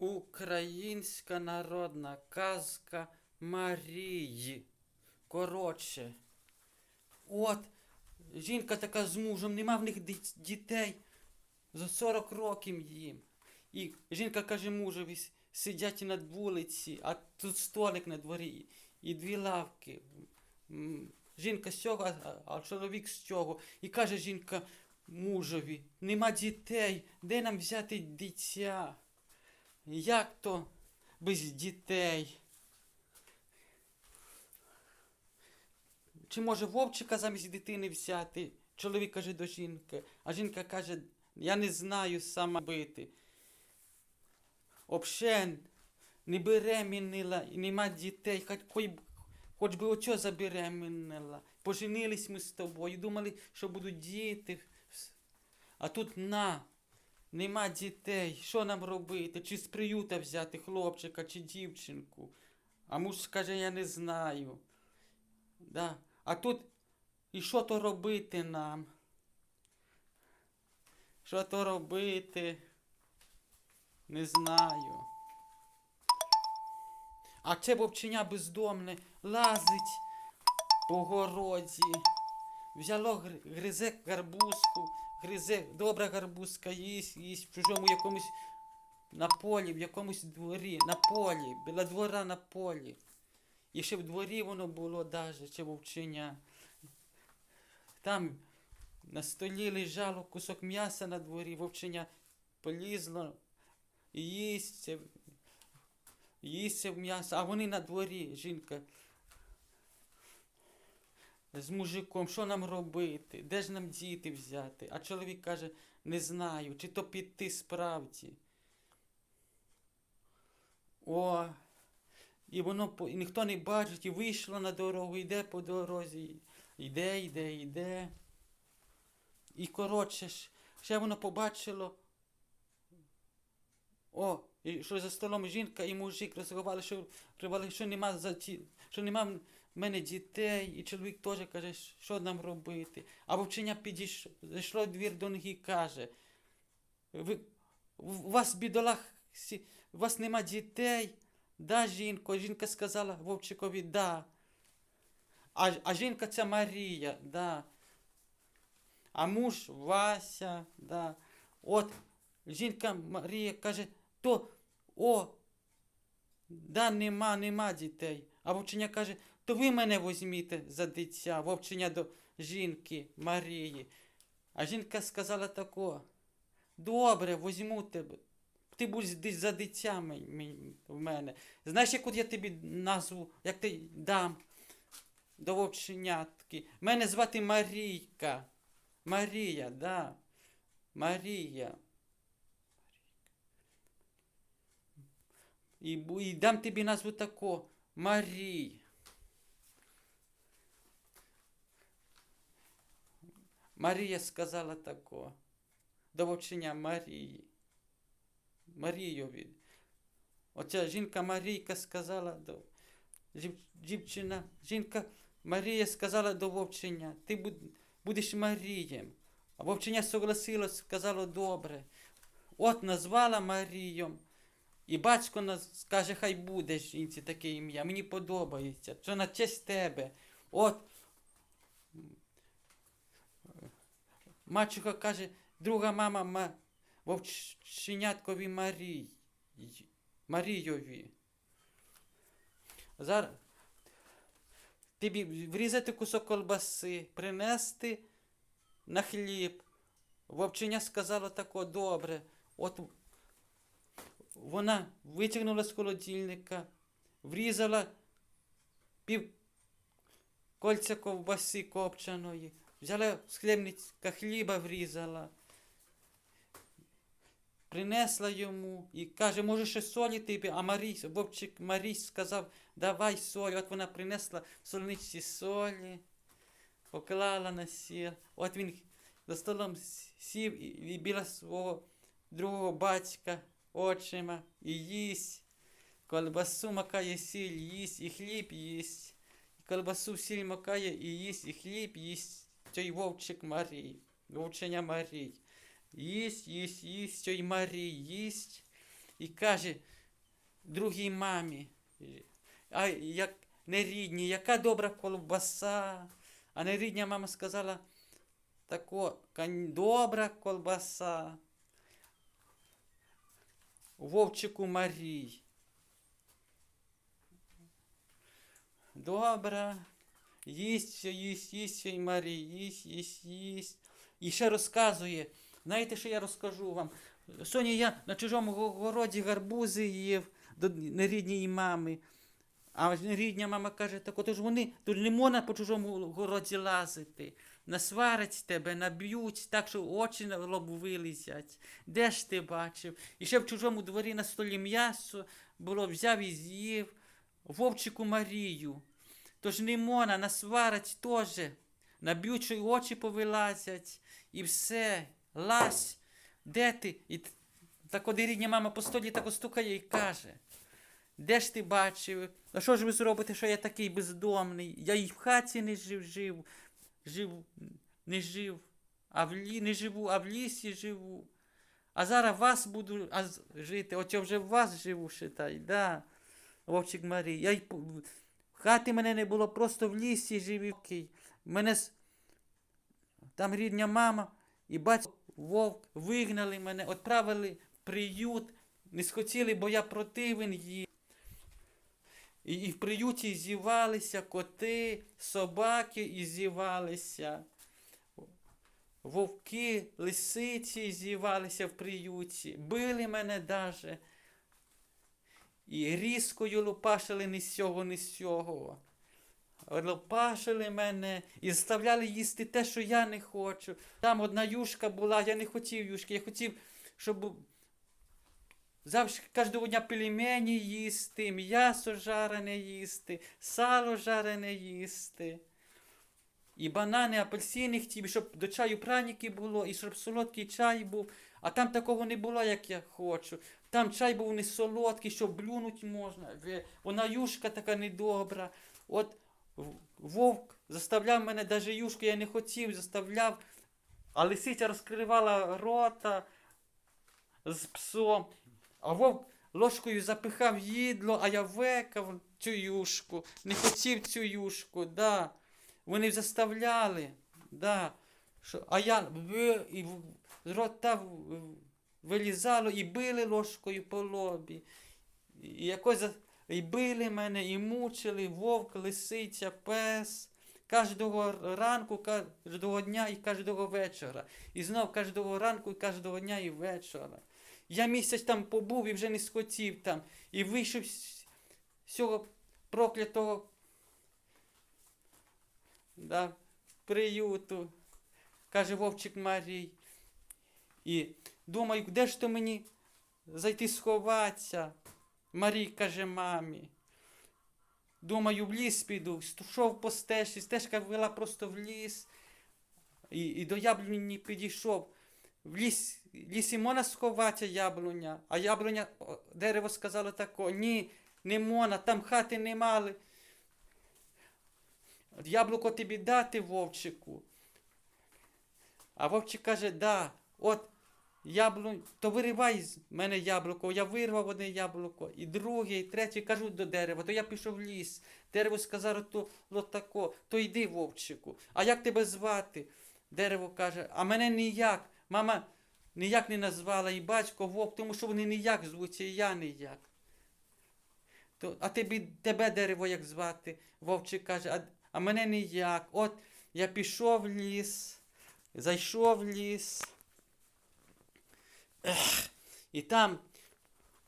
Українська народна казка Марії. Коротше. От, жінка така з мужем, нема в них дітей. За 40 років їм. І жінка каже мужеві, сидять на вулиці, а тут столик на дворі і дві лавки. Жінка з цього, а, чоловік з цього. І каже жінка мужеві, нема дітей, де нам взяти дитя? Як то без дітей? Чи може вовчика замість дитини взяти? Чоловік каже до жінки, а жінка каже, я не знаю сама бити. Обше не беременіла і нема дітей, хоч, би очо забеременіла. Поженились ми з тобою, думали, що будуть діти. А тут на, нема дітей. Що нам робити? Чи з приюта взяти хлопчика чи дівчинку? А муж каже, я не знаю. Да. А тут і що то робити нам? Що то робити? Не знаю. А це вовченя бездомне лазить по городі. Взяло гризе гарбузку, гризе, добра гарбузка їсть, їсть в чужому якомусь на полі, в якомусь дворі, на полі, біля двора на полі. І ще в дворі воно було даже, чи вовченя. Там на столі лежало кусок м'яса на дворі, вовченя полізло і їсть їсть м'ясо, а вони на дворі, жінка. З мужиком, що нам робити? Де ж нам діти взяти? А чоловік каже, не знаю, чи то піти справді. О, і воно і ніхто не бачить, і вийшло на дорогу, йде по дорозі, йде, йде, йде. І коротше, ще воно побачило. О, і що за столом жінка і мужик розговорили, що, що нема за ті, що нема в мене дітей, і чоловік теж каже, що нам робити. А вовчення підійшло, двір до і каже, ви, у вас бідолах, у вас нема дітей, да, жінко? Жінка сказала вовчикові, да. А, а жінка ця Марія, да. А муж Вася, да. От жінка Марія каже, то о, да, нема, нема дітей. А вовченя каже, то ви мене візьміте за дитя, вовченя до жінки Марії. А жінка сказала тако, добре, візьму тебе. Ти будеш за дитя в мене. Знаєш, яку я тобі назву, як ти дам до вовченятки. Мене звати Марійка. Марія, да. Марія. І, і дам тобі назву тако. Марій. Марія сказала тако. До вовчення Марії. Марійові. Оця жінка Марійка сказала до дівчина, жінка Марія сказала до вовчення, ти будеш Марієм. А вовчення согласилось, сказало добре. От назвала Марієм. І батько нас каже, хай буде жінці таке ім'я. Мені подобається. Це на честь тебе. От. Мачуха каже, друга мама ма, вовченяткові Марій. Марійові. Зараз тобі врізати кусок колбаси, принести на хліб. Вовченя сказала тако добре. От вона витягнула з холодильника, врізала пів кольця ковбаси копчаної, взяла з хліба врізала, принесла йому і каже, може ще солі тобі, а Марій, вовчик Марій сказав, давай солі. От вона принесла в сольничці солі, поклала на сіл. От він за столом сів і, біля свого другого батька очима і їсть. Колбасу макає сіль їсть, і хліб їсть. Колбасу сіль макає і їсть, і хліб їсть. Цей вовчик Марій, вовченя Марій. Їсть, їсть, їсть, цей Марій їсть. і каже другій мамі, а як нерідній, яка добра колбаса. А нерідня мама сказала, тако, добра колбаса. Вовчику Марій. Добра. Їсть, все, їсть, їсть, все, і Марій, їсть, їсть, їсть. І ще розказує. Знаєте, що я розкажу вам? Сьогодні я на чужому городі гарбузи їв до нерідньої мами. А рідня мама каже, так от ж вони, тут не можна по чужому городі лазити. Насварять тебе, наб'ють, так що очі на лоб вилізять. Де ж ти бачив? І ще в чужому дворі на столі м'ясо було, взяв і з'їв вовчику Марію. Тож не можна, насварять теж. Наб'ють, й очі повилазять, і все. Лазь, де ти? І так от рідня мама по столі так стукає і каже. Де ж ти бачив? А що ж ви зробите, що я такий бездомний? Я і в хаті не жив, жив, жив, не жив, а в лі, не живу, а в лісі живу. А зараз вас буду жити. От я вже в вас живу, шитай, да. Вовчик Марій. Я й хати мене не було, просто в лісі жив. і. Мене там рідня мама і батько вовк вигнали мене, відправили в приют. Не схотіли, бо я противен їм. І, і в приюті зівалися коти, собаки і зівалися. Вовки, лисиці зівалися в приюті, били мене даже. І різкою лупашили ні з сього, ні з сього. Лопашили мене і заставляли їсти те, що я не хочу. Там одна юшка була, я не хотів юшки, я хотів, щоб завжди кожного дня пельмені їсти, м'ясо жарене їсти, сало жарене їсти. І банани, апельсини хотів, щоб до чаю праніки було, і щоб солодкий чай був. А там такого не було, як я хочу. Там чай був не солодкий, що блюнуть можна. Вона юшка така недобра. От вовк заставляв мене, навіть юшку я не хотів, заставляв. А лисиця розкривала рота з псом. А вовк ложкою запихав їдло, а я векав цю юшку. Не хотів цю юшку, да. Вони заставляли, да. А я і з рота вилізало і били ложкою по лобі. І якось і били мене, і мучили вовк, лисиця, пес. Кожного ранку, кожного дня і кожного вечора. І знов кожного ранку і кожного дня і вечора. Я місяць там побув і вже не схотів там. І вийшов з цього проклятого да, приюту, каже Вовчик Марій. І думаю, де ж то мені зайти сховатися? Марій каже мамі. Думаю, в ліс піду, йшов по стежці, стежка вела просто в ліс. І, і до яблуні підійшов. В ліс, лісі можна сховатися яблуня, а яблуня, дерево сказало тако, ні, не можна, там хати не мали. Яблуко тобі дати вовчику. А вовчик каже, да, от яблунь, то виривай з мене яблуко. Я вирвав одне яблуко, і друге, і третє кажу до дерева, то я пішов в ліс. Дерево сказало, то «Ло тако, то йди, вовчику. А як тебе звати? Дерево каже, а мене ніяк. Мама ніяк не назвала і батько вовк, тому що вони ніяк звуться, і я ніяк. То, а тобі, тебе дерево як звати? Вовчик каже, а, а мене ніяк. От я пішов в ліс, зайшов в ліс. Ех, і там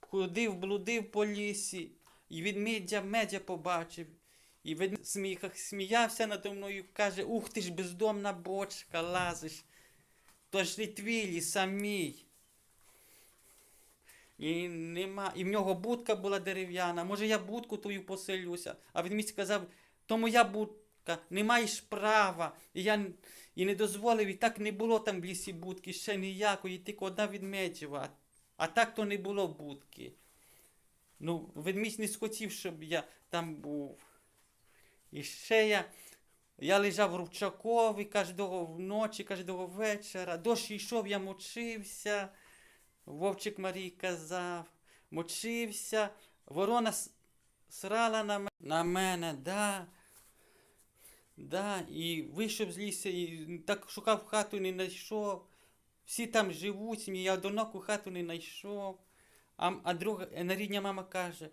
ходив, блудив по лісі, і ведмедя медя побачив. І ведмедь сміхах сміявся надо мною, каже, ух ти ж бездомна бочка, лазиш. То ж твій ліс. І нема. І в нього будка була дерев'яна. Може, я будку твою поселюся. А ведмідь сказав, то моя будка, не маєш права. І я і не дозволив, і так не було там в лісі будки, ще ніякої, тільки одна ведмедєва. А так то не було будки. Ну, ведмідь не схотів, щоб я там був. І ще я, я лежав в Рубчакові кожного вночі, кожного вечора. Дощ йшов, я мочився. Вовчик Марій казав, мочився, ворона срала на, ме- на мене, да. Да, і вийшов з лісу, і так шукав хату, не знайшов. Всі там живуть, я одиноку хату не знайшов. А, а друга нарідня мама каже: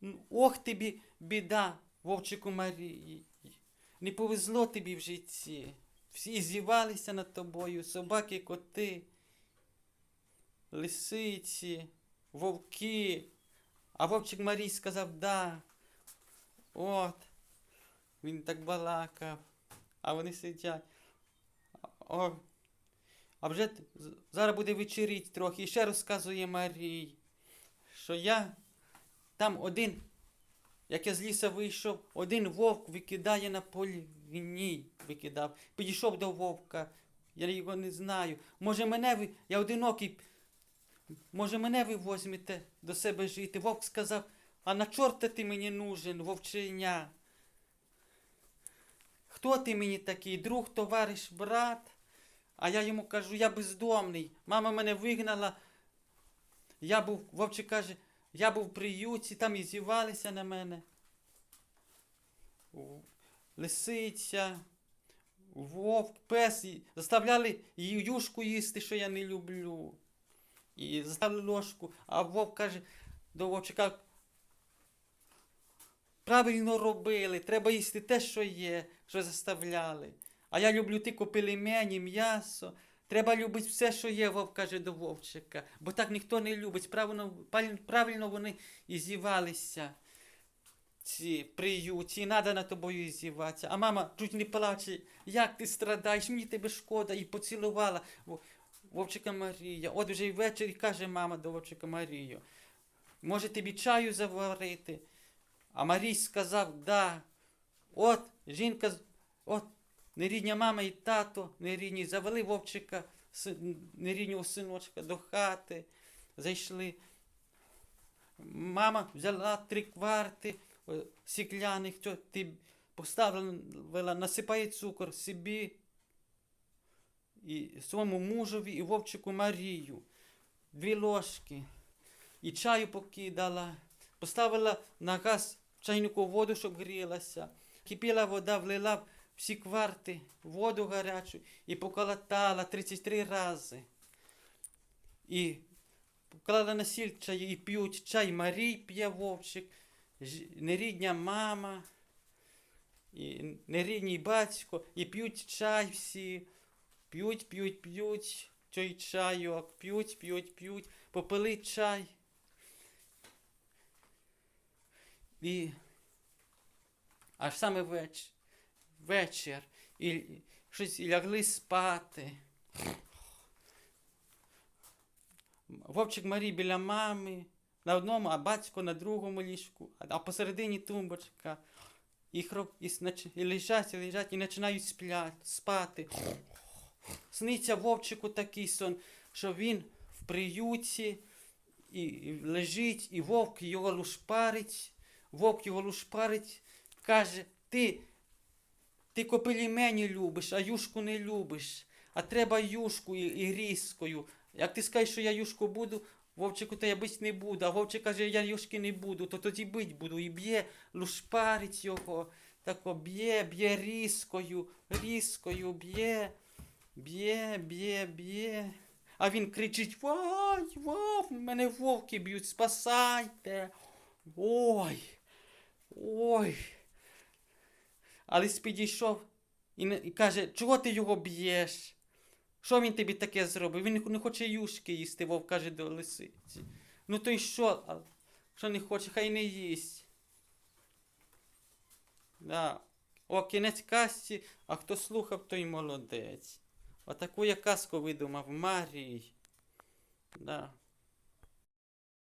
«Ну, ох тобі, біда, вовчику Марії. Не повезло тобі в житті. Всі зівалися над тобою, собаки, коти, лисиці, вовки. А вовчик Марій сказав да. От. Він так балакав. А вони сидять. О. А вже зараз буде вечеріть трохи. І ще розказує Марій, що я там один, як я з ліса вийшов, один вовк викидає на полі війні, викидав. Підійшов до вовка. Я його не знаю. Може мене ви, я одинокий, може мене ви возьмете до себе жити. Вовк сказав, а на чорта ти мені нужен, вовченя? Хто ти мені такий? Друг, товариш, брат? А я йому кажу, я бездомний. Мама мене вигнала. Я був, вовчик каже, я був в приюті, там і зівалися на мене. Лисиця, вовк, пес. Заставляли юшку їсти, що я не люблю. І заставили ложку. А вовк каже до вовчика, правильно робили, треба їсти те, що є, що заставляли. А я люблю тільки пельмені, м'ясо. Треба любити все, що є, вовк каже до вовчика. Бо так ніхто не любить. Правильно, правильно вони і зівалися. Ці приюті, і треба над тобою зіватися. А мама чуть не плаче, як ти страдаєш, мені тебе шкода, і поцілувала Вовчика Марія. От вже й ввечері каже мама до Вовчика Марію. Може тобі чаю заварити? А Марій сказав, да. От жінка, от нерідня мама і тато нерідні завели вовчика, неріднього синочка до хати. Зайшли. Мама взяла три кварти сікляних, що ти поставила, насипає цукор собі і своєму мужові і вовчику Марію. Дві ложки. І чаю покидала. Поставила на газ чайнику воду, щоб грілася. Кипіла вода, влила всі кварти, воду гарячу і поколотала 33 рази. І поклала на сіль чай і п'ють чай Марій п'є вовчик, нерідня мама, і нерідній батько, і п'ють чай всі. П'ють, п'ють, п'ють, той чайок, п'ють, п'ють, п'ють, попили чай. І аж саме вечір, вечір і, щось і лягли спати. Вовчик Марій біля мами, на одному, а батько на другому ліжку, а, посередині тумбочка. І, хроп, і, і лежать, і лежать, і починають сплять, спати. Сниться вовчику такий сон, що він в приюті і лежить, і вовк його лушпарить, вовк його лушпарить, каже, ти, ти копелімені любиш, а юшку не любиш, а треба юшку і, і різкою. Як ти скажеш, що я юшку буду, вовчику, то я бить не буду, а вовчик каже, я юшки не буду, то тоді бить буду. І б'є, лушпарить його, тако б'є, б'є різкою, різкою б'є. Б'є, б'є, б'є. А він кричить: Вай, вов, мене вовки б'ють, спасайте. Ой. Ой. А підійшов і, каже, чого ти його б'єш? Що він тобі таке зробив? Він не хоче юшки їсти, вовк каже до лисиці. Ну то й що? Що не хоче, хай не їсть. Да. О, кінець казці, а хто слухав, той молодець. Отаку я казку видумав Марій. Да.